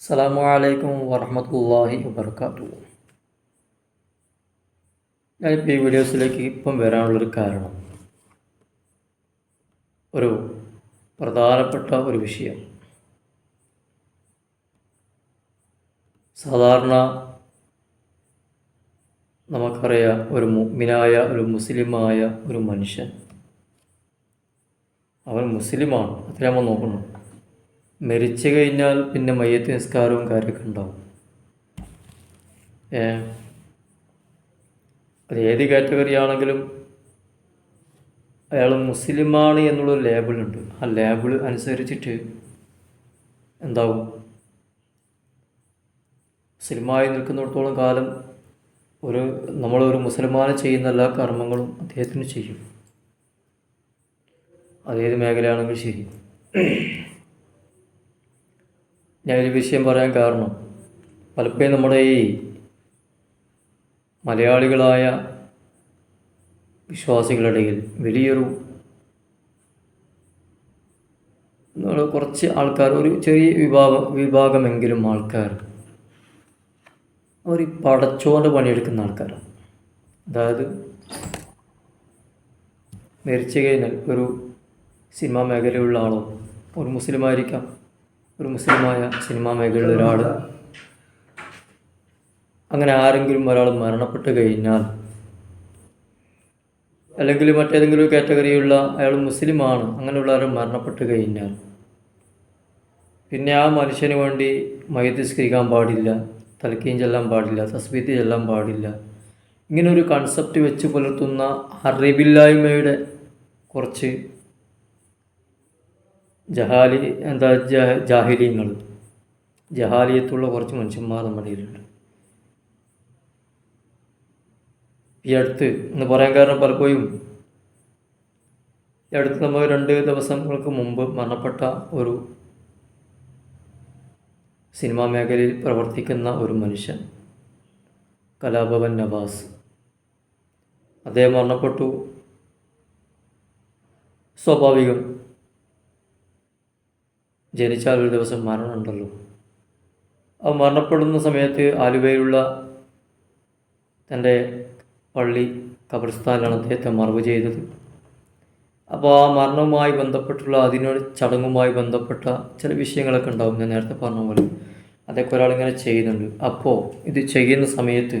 അസ്സലാമു അലൈക്കും വറഹമത്തല്ലാഹി വബർക്കാത്തു ഞാനിപ്പോൾ ഈ വീഡിയോസിലേക്ക് ഇപ്പം വരാനുള്ളൊരു കാരണം ഒരു പ്രധാനപ്പെട്ട ഒരു വിഷയം. സാധാരണ നമുക്കറിയാം ഒരു മുഗ്മിനായ ഒരു മുസ്ലിമായ ഒരു മനുഷ്യൻ അവൻ മുസ്ലിമാണ്. അത്രയാകുമ്പോൾ നമ്മൾ മരിച്ചു കഴിഞ്ഞാൽ പിന്നെ മയ്യത്ത് നിസ്കാരവും കാര്യമൊക്കെ ഉണ്ടാവും. അത് ഏത് കാറ്റഗറി ആണെങ്കിലും അയാൾ മുസ്ലിമാണ് എന്നുള്ളൊരു ലേബിളുണ്ട് ആ ലേബിൾ അനുസരിച്ചിട്ട് എന്താവും? മുസ്ലിമായി നിൽക്കുന്നിടത്തോളം കാലം ഒരു നമ്മളൊരു മുസൽമാനെ ചെയ്യുന്ന എല്ലാ കർമ്മങ്ങളും അദ്ദേഹത്തിന് ചെയ്യും. അതേത് മേഖലയാണെങ്കിലും ശരി. ഞാനൊരു വിഷയം പറയാൻ കാരണം. പലപ്പോഴും നമ്മുടെ ഈ മലയാളികളായ വിശ്വാസികളിടയിൽ വലിയൊരു കുറച്ച് ആൾക്കാർ ഒരു ചെറിയ വിഭാഗം വിഭാഗമെങ്കിലും ആൾക്കാർ അവർ ഈ പടച്ചോന്റെ പണിയെടുക്കുന്ന ആൾക്കാരാണ്. അതായത് മരിച്ചു കഴിഞ്ഞാൽ ഒരു സിനിമാ മേഖലയുള്ള ആളോ ഒരു മുസ്ലിമായിരിക്കാം. ഒരു മുസ്ലിമായ സിനിമാ മേഖലയിലെ ഒരാൾ അങ്ങനെ ആരെങ്കിലും ഒരാൾ മരണപ്പെട്ട് കഴിഞ്ഞാൽ അല്ലെങ്കിൽ മറ്റേതെങ്കിലും കാറ്റഗറിയുള്ള അയാൾ മുസ്ലിമാണ് അങ്ങനെയുള്ള ആരും മരണപ്പെട്ട് കഴിഞ്ഞാൽ പിന്നെ ആ മനുഷ്യന് വേണ്ടി മയത്തിസ്കരിക്കാൻ പാടില്ല തലക്കീം ചെല്ലാൻ പാടില്ല തസ്ബീത്ത് ചെല്ലാൻ പാടില്ല. ഇങ്ങനൊരു കൺസെപ്റ്റ് വെച്ച് പുലർത്തുന്ന അറിവില്ലായ്മയുടെ കുറച്ച് ജഹാലി എന്താ ജാഹിലീങ്ങൾ. ജഹാലിയത്തുള്ള കുറച്ച് മനുഷ്യന്മാർ നമ്മുടെ ഇടയിലുണ്ട് ഈ അടുത്ത് എന്ന് പറയാൻ കാരണം പലപ്പോഴും ഈ അടുത്ത് നമ്മൾ രണ്ട് ദിവസങ്ങൾക്ക് മുമ്പ് മരണപ്പെട്ട ഒരു സിനിമാ മേഖലയിൽ പ്രവർത്തിക്കുന്ന ഒരു മനുഷ്യൻ കലാഭവൻ നവാസ്. അദ്ദേഹം മരണപ്പെട്ടു. സ്വാഭാവികം ജനിച്ചാൽ ഒരു ദിവസം മരണമുണ്ടല്ലോ. ആ മരണപ്പെടുന്ന സമയത്ത് ആലുവയിലുള്ള തന്റെ പള്ളി കബർസ്ഥാനിലാണ് അദ്ദേഹത്തെ മറവ് ചെയ്തത്. അപ്പോൾ ആ മരണവുമായി ബന്ധപ്പെട്ടുള്ള അതിനോട് ചടങ്ങുമായി ബന്ധപ്പെട്ട ചില വിഷയങ്ങളൊക്കെ ഉണ്ടാവും. ഞാൻ നേരത്തെ പറഞ്ഞ പോലെ അതൊക്കെ ഒരാളിങ്ങനെ ചെയ്യുന്നുണ്ട്. അപ്പോൾ ഇത് ചെയ്യുന്ന സമയത്ത്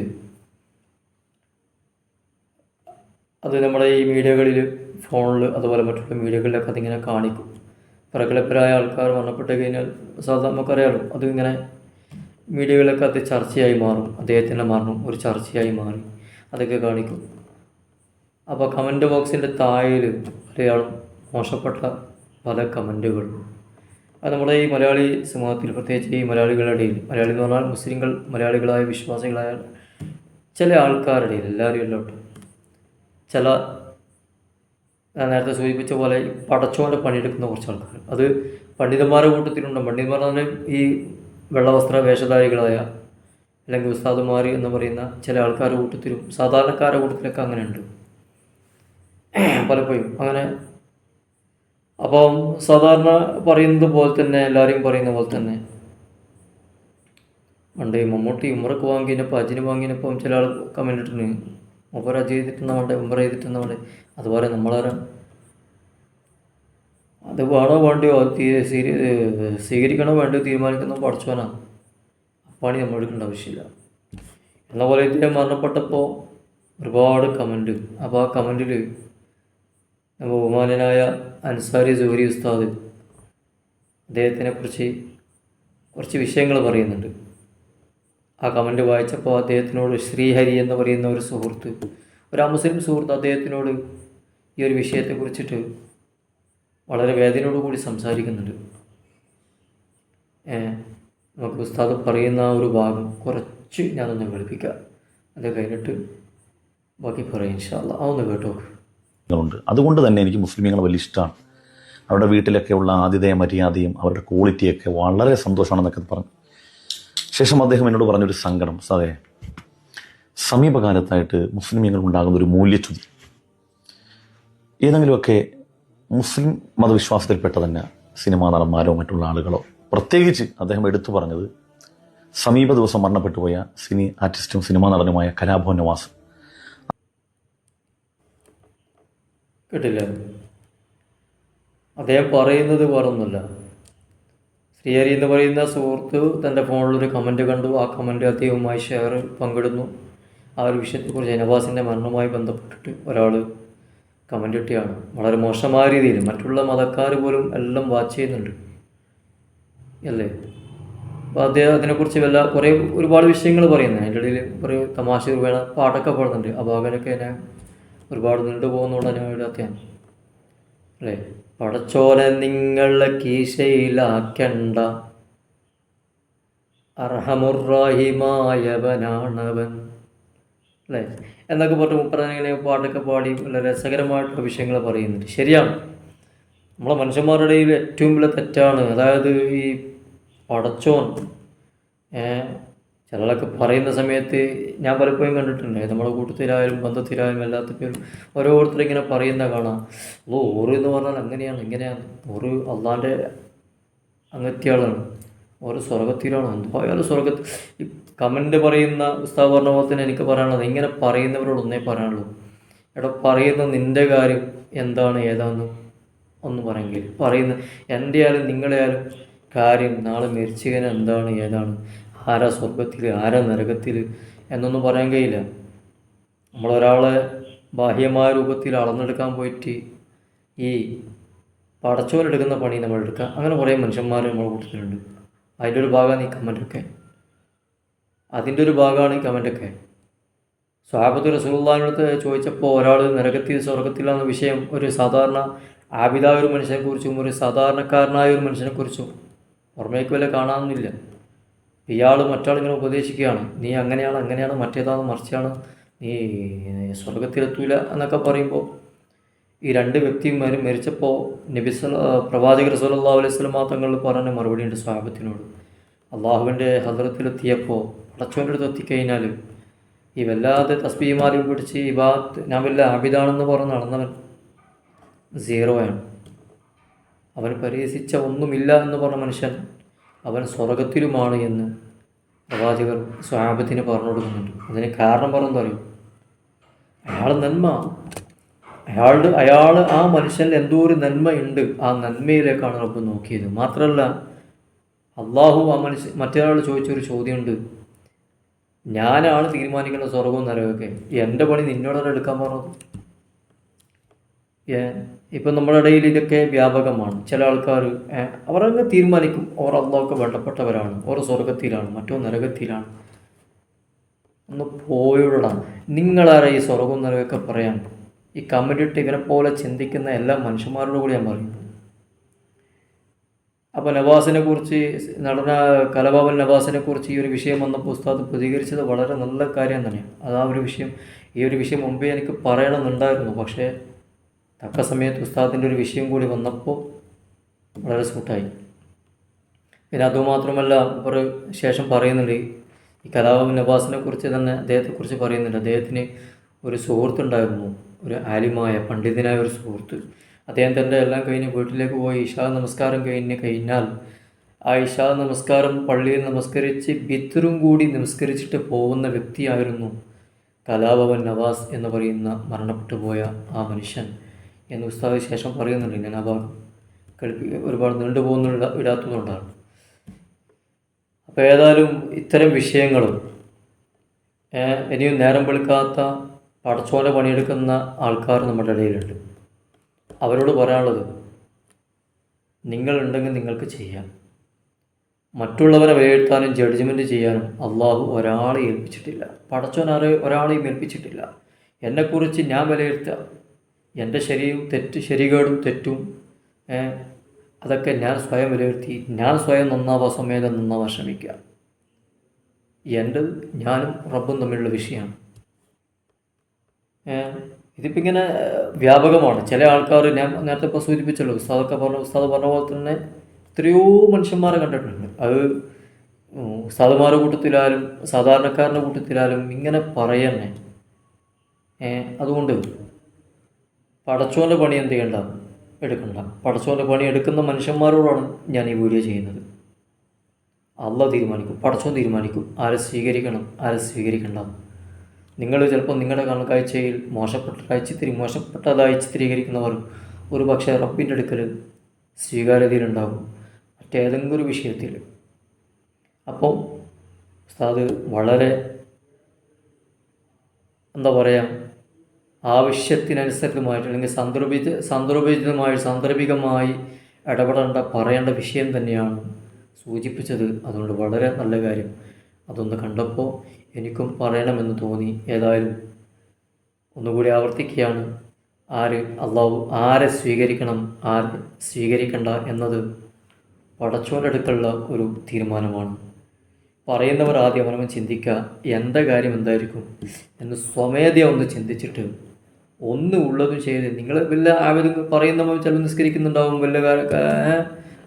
അത് നമ്മുടെ ഈ മീഡിയകളിൽ ഫോണിൽ അതുപോലെ മറ്റുള്ള മീഡിയകളിലൊക്കെ അതിങ്ങനെ കാണിക്കും. പ്രഗത്ഭരായ ആൾക്കാർ മരണപ്പെട്ട് കഴിഞ്ഞാൽ സാധാരണ നമുക്കറിയാലോ അതിങ്ങനെ ഇങ്ങനെ മീഡിയകളിലൊക്കെ അത് ചർച്ചയായി മാറും. അദ്ദേഹത്തിന്റെ മരണം ഒരു ചർച്ചയായി മാറി. അതൊക്കെ കാണിക്കും. അപ്പോൾ കമന്റ് ബോക്സിന്റെ താഴെയിൽ ഒരാളും മോശപ്പെട്ട പല കമന്റുകളും അത് നമ്മുടെ ഈ മലയാളി സമൂഹത്തിൽ പ്രത്യേകിച്ച് ഈ മലയാളികളുടെ ഇടയിൽ മലയാളി എന്ന് പറഞ്ഞാൽ മുസ്ലിങ്ങൾ മലയാളികളായ വിശ്വാസികളായ ചില ആൾക്കാരുടെ എല്ലാവരും എല്ലാം ചില നേരത്തെ സൂചിപ്പിച്ച പോലെ പടച്ചോന്റെ പണിയെടുക്കുന്ന കുറച്ച് ആൾക്കാർ അത് പണ്ഡിതന്മാരുടെ കൂട്ടത്തിലുണ്ട്. പണ്ഡിതന്മാർ തന്നെ ഈ വെള്ളവസ്ത്ര വേഷധാരികളായ അല്ലെങ്കിൽ ഉസ്താദുമാർ എന്ന് പറയുന്ന ചില ആൾക്കാരുടെ കൂട്ടത്തിലും സാധാരണക്കാരുടെ കൂട്ടത്തിലൊക്കെ അങ്ങനെയുണ്ട്. പലപ്പോഴും അങ്ങനെ. അപ്പം സാധാരണ പറയുന്നത് പോലെ തന്നെ എല്ലാവരെയും പറയുന്ന പോലെ തന്നെ. പണ്ട് മമ്മൂട്ടി ഉമ്മറക്ക് വാങ്ങിയപ്പോൾ അജിന് വാങ്ങിയപ്പോൾ ചില ആൾ കമന്റ് ഇട്ടിട്ടുണ്ട്. മൂപ്പർ അജ് ചെയ്തിട്ടെന്നവിടെ ഉമ്മറ അതുപോലെ നമ്മളൊരു? അത് വേണോ വേണ്ടയോ? സ്വീകരിക്കണോ വേണ്ടിയോ തീരുമാനിക്കുന്ന പഠിച്ചവനാണ് പണി നമ്മൾ എടുക്കേണ്ട ആവശ്യമില്ല. എന്ന പോലെ ഇദ്ദേഹം മരണപ്പെട്ടപ്പോൾ ഒരുപാട് കമന്റ് അപ്പോൾ ആ കമന്റിൽ ബഹുമാനനായ അൻസാരി ജോഹരി ഉസ്താദ് അദ്ദേഹത്തിനെ കുറിച്ച് കുറച്ച് വിഷയങ്ങൾ പറയുന്നുണ്ട്. ആ കമന്റ് വായിച്ചപ്പോൾ അദ്ദേഹത്തിനോട് ശ്രീഹരി എന്ന് പറയുന്ന ഒരു സുഹൃത്ത് ഒരു അമുസ്ലിം സുഹൃത്ത് അദ്ദേഹത്തിനോട് ഈ ഒരു വിഷയത്തെ കുറിച്ചിട്ട് വളരെ വേദനയോട് കൂടി സംസാരിക്കുന്നുണ്ട് നമുക്ക് ഉസ്താദ് പറയുന്ന ഒരു ഭാഗം കുറച്ച് ഞാനൊന്ന് കേൾപ്പിക്കാം അത് കഴിഞ്ഞിട്ട് ബാക്കി പറയാം അതൊന്ന് കേട്ടോ. അതുകൊണ്ട് തന്നെ എനിക്ക് മുസ്ലിമീങ്ങളെ വലിയ ഇഷ്ടമാണ് അവരുടെ വീട്ടിലൊക്കെ ഉള്ള ആതിഥേയ മര്യാദയും അവരുടെ ക്വാളിറ്റിയൊക്കെ വളരെ സന്തോഷമാണെന്നൊക്കെ പറഞ്ഞു ശേഷം അദ്ദേഹം എന്നോട് പറഞ്ഞൊരു സങ്കടം സാറേ സമീപകാലത്തായിട്ട് മുസ്ലിമീങ്ങൾ ഉണ്ടാകുന്ന ഒരു മൂല്യച്യുതി. ഏതെങ്കിലുമൊക്കെ മുസ്ലിം മതവിശ്വാസത്തിൽപ്പെട്ട തന്നെ സിനിമാ നടന്മാരോ മറ്റുള്ള ആളുകളോ. പ്രത്യേകിച്ച് അദ്ദേഹം എടുത്തു പറഞ്ഞത് സമീപ ദിവസം മരണപ്പെട്ടു പോയ സിനി ആർട്ടിസ്റ്റും സിനിമാ നടനുമായ കലാഭവൻ നവാസ്. കേട്ടില്ല. അദ്ദേഹം പറയുന്നത് വേറൊന്നുമില്ല. ശ്രീഹരി എന്ന് പറയുന്ന സുഹൃത്ത് തന്റെ ഫോണിലൊരു കമന്റ് കണ്ടു. ആ കമന്റ് അദ്ദേഹവുമായി ഷെയർ പങ്കിടുന്നു. ആ ഒരു വിഷയത്തെക്കുറിച്ച് ജനവാസിന്റെ മരണവുമായി ബന്ധപ്പെട്ടിട്ട് ഒരാൾ കമന്റ് ഇട്ടിയാണ്. വളരെ മോശമായ രീതിയിൽ മറ്റുള്ള മതക്കാർ പോലും എല്ലാം വാച്ച് ചെയ്യുന്നുണ്ട്. അല്ലേ? അപ്പോൾ അദ്ദേഹം അതിനെക്കുറിച്ച് വല്ല കുറേ ഒരുപാട് വിഷയങ്ങൾ പറയുന്നത് അതിന്റെ ഇടയിൽ കുറേ തമാശ രൂപേണ പാട്ടൊക്കെ പാടുന്നുണ്ട്. ആ ഭാഗനൊക്കെ ഞാൻ ഒരുപാട് നീണ്ടു പോകുന്നതുകൊണ്ട് ഞാൻ എഴുതാത്തയാണ് അല്ലേ? പടച്ചോനെ നിങ്ങളെ കീശയിലാക്കണ്ട. അർഹമുറാഹിമായവനാണവൻ. അല്ലേ? എന്നൊക്കെ പറഞ്ഞ ഇങ്ങനെ പാട്ടൊക്കെ പാടി വളരെ രസകരമായിട്ടുള്ള വിഷയങ്ങൾ പറയുന്നുണ്ട്. ശരിയാണ്. നമ്മളെ മനുഷ്യന്മാരുടെ ഏറ്റവും വലിയ തെറ്റാണ്. അതായത് ഈ പടച്ചോൻ ചിലരൊക്കെ പറയുന്ന സമയത്ത് ഞാൻ പലപ്പോഴും കണ്ടിട്ടുണ്ട്. നമ്മുടെ കൂട്ടത്തിലായാലും ബന്ധത്തിലായാലും എല്ലാത്തിലും ഓരോരുത്തരും ഇങ്ങനെ പറയുന്ന കാണാം. ഓ ഓറ് എന്ന് പറഞ്ഞാൽ അങ്ങനെയാണ് ഇങ്ങനെയാണ്. ഓറ് അള്ളാന്റെ അങ്ങത്തിയാളാണ് ഓരോ സ്വർഗത്തിലാണ് എന്തായാലും സ്വർഗത്തിൽ ഈ കമന്റ് പറയുന്ന ഉസ്താവ് പറഞ്ഞ പോലെ തന്നെ എനിക്ക് പറയാനുള്ളത്. ഇങ്ങനെ പറയുന്നവരോട് ഒന്നേ പറയാനുള്ളൂ. എടാ പറയുന്ന നിന്റെ കാര്യം എന്താണ് ഏതാന്ന് ഒന്ന് പറയെങ്കിൽ പറയുന്ന എന്റെ ആയാലും നിങ്ങളെ ആയാലും കാര്യം നാളെ മരിച്ചതിന് എന്താണ് ഏതാണ്? ആരാ സ്വർഗത്തിൽ ആരാ നരകത്തിൽ എന്നൊന്നും പറയാൻ കഴിയില്ല. നമ്മളൊരാളെ ബാഹ്യമായ രൂപത്തിൽ അളന്നെടുക്കാൻ പോയിട്ട് ഈ പടച്ചോലെടുക്കുന്ന പണി നമ്മൾ എടുക്കുക അങ്ങനെ കുറേ മനുഷ്യന്മാർ നമ്മുടെ കൂട്ടത്തിലുണ്ട്. അതിന്റെ ഒരു ഭാഗമാണ് ഈ കമന്റൊക്കെ അതിന്റെ ഒരു ഭാഗമാണ് ഈ കമന്റൊക്കെ സ്വാബത്ത് റസൂള്ളാനടുത്ത് ചോദിച്ചപ്പോൾ ഒരാൾ നരകത്തിൽ സ്വർഗത്തിലാണെന്ന വിഷയം ഒരു സാധാരണ ആബിദായ ഒരു മനുഷ്യനെക്കുറിച്ചും ഒരു സാധാരണക്കാരനായ ഒരു മനുഷ്യനെക്കുറിച്ചും ഓർമ്മയ്ക്ക് വല്ല കാണാമെന്നില്ല ഇയാൾ മറ്റാളിങ്ങനെ ഉപദേശിക്കുകയാണ്. നീ അങ്ങനെയാണ് അങ്ങനെയാണ് മറ്റേതാണ് മറിച്ചാണ് നീ സ്വർഗത്തിലെത്തൂല എന്നൊക്കെ പറയുമ്പോൾ ഈ രണ്ട് വ്യക്തിമാരും മരി മരിച്ചപ്പോൾ നബിസ് പ്രവാചകർ സല്ലല്ലാഹു അലൈഹി വസല്ലം തങ്ങൾ പറഞ്ഞ മറുപടി ഉണ്ട് സ്വാഗത്തിനോട് അള്ളാഹുവിന്റെ ഹദ്രത്തിലെത്തിയപ്പോൾ പടച്ചോന്റെ അടുത്ത് എത്തിക്കഴിഞ്ഞാൽ ഈ വല്ലാതെ തസ്ബീമാരി പിടിച്ച് ഭാഗത്ത് ഞാൻ വല്ല ആബിദാണെന്ന് പറഞ്ഞ് നടന്നവൻ സീറോയാണ്. അവൻ പരിഹസിച്ച ഒന്നുമില്ല എന്ന് പറഞ്ഞ മനുഷ്യൻ അവൻ സ്വർഗത്തിലുമാണ് എന്ന് പ്രവാചകർ സ്വാപത്തിന് പറഞ്ഞു കൊടുക്കുന്നുണ്ട്. അതിന് കാരണം പറഞ്ഞു അറിയും? അയാൾ നന്മ. അയാളുടെ അയാൾ ആ മനുഷ്യനിൽ എന്തോ ഒരു നന്മയുണ്ട്. ആ നന്മയിലേക്കാണ് റബ്ബ് നോക്കിയത്. മാത്രമല്ല അള്ളാഹു ആ മനുഷ്യൻ മറ്റൊരാൾ ചോദിച്ചൊരു ചോദ്യമുണ്ട്. ഞാനാണ് തീരുമാനിക്കുന്ന സ്വർഗവും നരകമൊക്കെ എന്റെ പണി നിന്നോടാണ് എടുക്കാൻ പറഞ്ഞത്? ഏ, ഇപ്പം നമ്മുടെ ഇടയിൽ ഇതൊക്കെ വ്യാപകമാണ്. ചില ആൾക്കാർ അവരങ്ങ് തീരുമാനിക്കും ഓർ അള്ളാഹൊക്കെ വേണ്ടപ്പെട്ടവരാണ് ഓർ സ്വർഗത്തിലാണ് മറ്റോ നരകത്തിലാണ്. ഒന്ന് പോയിടാം. നിങ്ങളാരെ ഈ സ്വർഗവും നരകമൊക്കെ പറയാൻ? ഈ കമ്മിറ്റിട്ട് ഇവനെ പോലെ ചിന്തിക്കുന്ന എല്ലാ മനുഷ്യന്മാരോട് കൂടി ഞാൻ പറയും. അപ്പോൾ നവാസിനെ കുറിച്ച് നടന കലബാബൻ നവാസിനെ കുറിച്ച് ഈ ഒരു വിഷയം വന്നപ്പോൾ ഉസ്താദ് പ്രതികരിച്ചത് വളരെ നല്ല കാര്യം തന്നെയാണ്. അത് ഒരു വിഷയം ഈ ഒരു വിഷയം മുമ്പേ എനിക്ക് പറയണമെന്നുണ്ടായിരുന്നു. പക്ഷേ തക്ക സമയത്ത് ഉസ്താദിന്റെ ഒരു വിഷയം കൂടി വന്നപ്പോൾ വളരെ സൂട്ടായി. പിന്നെ അതുമാത്രമല്ല അവർ ശേഷം പറയുന്നുണ്ട് ഈ കലാഭവൻ നവാസിനെ കുറിച്ച് തന്നെ അദ്ദേഹത്തെക്കുറിച്ച് പറയുന്നുണ്ട്. അദ്ദേഹത്തിന് ഒരു സുഹൃത്തുണ്ടായിരുന്നു ഒരു ആലിമായ പണ്ഡിതനായ ഒരു സുഹൃത്ത്. അദ്ദേഹം തന്റെ എല്ലാം കഴിഞ്ഞ് വീട്ടിലേക്ക് പോയി ഇഷാ നമസ്കാരം കഴിഞ്ഞ് കഴിഞ്ഞാൽ ആ ഇഷാ നമസ്കാരം പള്ളിയിൽ നമസ്കരിച്ച് ബിത്തറും കൂടി നമസ്കരിച്ചിട്ട് പോകുന്ന വ്യക്തിയായിരുന്നു കലാഭവൻ നവാസ് എന്ന് പറയുന്ന മരണപ്പെട്ടു പോയ ആ മനുഷ്യൻ. എന്ന് ഉസ്താദ് ശേഷം പറയുന്നുണ്ട്. ഞാൻ അതാണ് കളിപ്പി ഒരുപാട് നീണ്ടു പോകുന്ന ഇടാത്തതുകൊണ്ടാണ് അപ്പോൾ ഏതായാലും ഇത്തരം വിഷയങ്ങളും ഇനിയും നേരം വെളുക്കാത്ത പടച്ചോല പണിയെടുക്കുന്ന ആൾക്കാർ നമ്മുടെ ഇടയിലുണ്ട്. അവരോട് പറയാനുള്ളത് നിങ്ങളുണ്ടെങ്കിൽ നിങ്ങൾക്ക് ചെയ്യാം. മറ്റുള്ളവരെ വിലയിരുത്താനും ജഡ്ജ്മെന്റ് ചെയ്യാനും അള്ളാഹു ഒരാളെ ഏൽപ്പിച്ചിട്ടില്ല. പടച്ചോൻ ആരെ ഒരാളെയും ഏൽപ്പിച്ചിട്ടില്ല. എന്നെക്കുറിച്ച് ഞാൻ വിലയിരുത്തുക. എന്റെ ശരിയും തെറ്റ് ശരികേടും തെറ്റും അതൊക്കെ ഞാൻ സ്വയം വിലയിരുത്തി ഞാൻ സ്വയം നന്നാവാ സമയത്ത് നന്നാവാൻ ശ്രമിക്കുക. എന്റെ ഞാനും റബ്ബും തമ്മിലുള്ള വിഷയമാണ്. ഇതിപ്പോൾ ഇങ്ങനെ വ്യാപകമാണ്. ചില ആൾക്കാർ ഞാൻ നേരത്തെ ഇപ്പോൾ സൂചിപ്പിച്ചല്ലോ ഉസ്താദൊക്കെ പറഞ്ഞ ഉസ്താദ് പറഞ്ഞ പോലെ തന്നെ എത്രയോ മനുഷ്യന്മാരെ കണ്ടിട്ടുണ്ട്. അത് ഉസ്താദുമാരുടെ കൂട്ടത്തിലായാലും സാധാരണക്കാരന്റെ കൂട്ടത്തിലായാലും ഇങ്ങനെ പറയണേ അതുകൊണ്ട് പടച്ചോന്റെ പണി എന്ത് ചെയ്യണ്ട? എടുക്കണ്ട. പടച്ചോന്റെ പണി എടുക്കുന്ന മനുഷ്യന്മാരോടാണ് ഞാൻ ഈ വീഡിയോ ചെയ്യുന്നത്. അള്ള തീരുമാനിക്കും. പടച്ചോൻ തീരുമാനിക്കും. ആരെ സ്വീകരിക്കണം? ആരെ സ്വീകരിക്കണ്ട? നിങ്ങൾ ചിലപ്പോൾ നിങ്ങളുടെ കണക്കാഴ്ചയിൽ മോശപ്പെട്ടതായി ചിത്രീ മോശപ്പെട്ടതായി ചിത്രീകരിക്കുന്നവർ ഒരു പക്ഷേ റബ്ബിന്റെ അടുക്കൽ സ്വീകാര്യതയിലുണ്ടാകും. മറ്റേതെങ്കിലും ഒരു വിഷയത്തിൽ. അപ്പോൾ ഉസ്താദ് വളരെ എന്താ പറയുക ആവശ്യത്തിനനുസൃതമായിട്ട് അല്ലെങ്കിൽ സന്ദർഭിത സന്ദർഭിതമായി സാന്ദർഭികമായി ഇടപെടേണ്ട പറയേണ്ട വിഷയം തന്നെയാണ് സൂചിപ്പിച്ചത്. അതുകൊണ്ട് വളരെ നല്ല കാര്യം. അതൊന്ന് കണ്ടപ്പോൾ എനിക്കും പറയണമെന്ന് തോന്നി. ഏതായാലും ഒന്നുകൂടി ആവർത്തിക്കുകയാണ്. ആര് അള്ളാഹു ആരെ സ്വീകരിക്കണം ആരെ സ്വീകരിക്കണ്ട എന്നത് പടച്ചോന്റെ അടുക്കുള്ള ഒരു തീരുമാനമാണ്. പറയുന്നവർ ആദ്യം അവനവൻ ചിന്തിക്കുക എന്താ കാര്യം എന്തായിരിക്കും? എന്ന് സ്വമേധയ ഒന്ന് ചിന്തിച്ചിട്ട് ഒന്ന് ഉള്ളതും ചെയ്ത്. നിങ്ങൾ വല്ല ആവരും പറയുന്ന ചിലപ്പോൾ നിസ്കരിക്കുന്നുണ്ടാവും വല്ല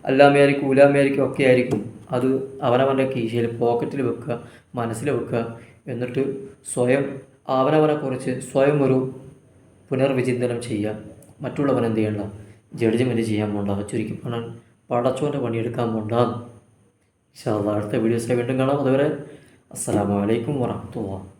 അല്ലാമയായിരിക്കും ഉലാമയായിരിക്കും ഒക്കെ ആയിരിക്കും. അത് അവനവന്റെ കീശയിൽ പോക്കറ്റിൽ വെക്കുക മനസ്സിൽ വെക്കുക. എന്നിട്ട് സ്വയം അവനവനെ കുറിച്ച് സ്വയം ഒരു പുനർവിചിന്തനം ചെയ്യുക. മറ്റുള്ളവൻ എന്ത് ചെയ്യണ്ട? ജഡ്ജ്മെന്റ് ചെയ്യാൻ പോണ്ട. ചുരുക്കി പറഞ്ഞാൽ പടച്ചോന്റെ പണിയെടുക്കാൻ പോണ്ട. ഇൻഷാ അടുത്ത വീഡിയോസിൽ വീണ്ടും കാണാം. അതുവരെ അസ്സലാമു അലൈക്കും വറഹ്മത്തുള്ളാഹി